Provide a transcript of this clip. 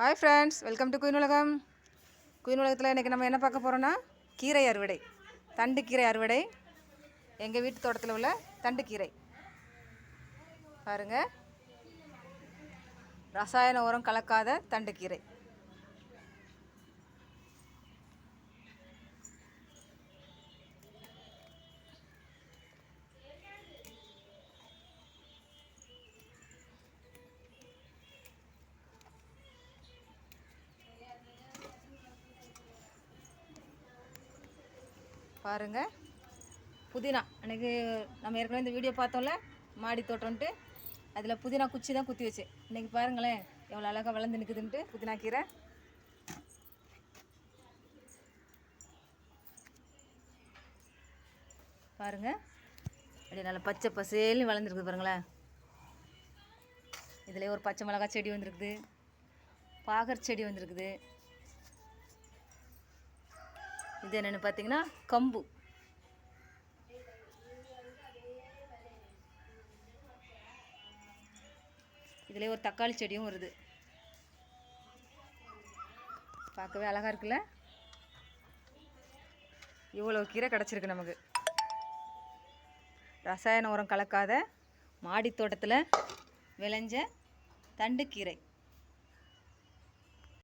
Hi friends welcome to queen உலகம் queen உலகத்தில் இன்றைக்கி நம்ம என்ன பார்க்க போகிறோன்னா கீரை அறுவடை. தண்டு கீரை அறுவடை. எங்கள் வீட்டு தோட்டத்தில் உள்ள தண்டு கீரை. பாருங்கள் ரசாயன உரம் கலக்காத தண்டு கீரை. பாருங்கள் புதினா. அன்றைக்கி நம்ம ஏற்கனவே இந்த வீடியோ பார்த்தோம்ல மாடி தோட்டம்ன்ட்டு அதில் புதினா குச்சி தான் குத்தி வச்சு. இன்றைக்கி பாருங்களேன் எவ்வளோ அழகாக வளர்ந்து நிற்குதுன்ட்டு புதினா கீரை. பாருங்கள் அப்படியே நல்லா பச்சை பசேல்னு வளர்ந்துருக்குது பாருங்களேன் இதில் ஒரு பச்சை மிளகாய் செடி வந்திருக்குது. பாகர் செடி வந்திருக்குது. இது என்னென்னு பார்த்தீங்கன்னா கம்பு. இதில் ஒரு தக்காளி செடியும் வருது. பார்க்கவே அழகாக இருக்குல்ல? இவ்வளோ கீரை கிடச்சிருக்கு நமக்கு. ரசாயன உரம் கலக்காத மாடி தோட்டத்தில் விளைஞ்ச தண்டுக்கீரை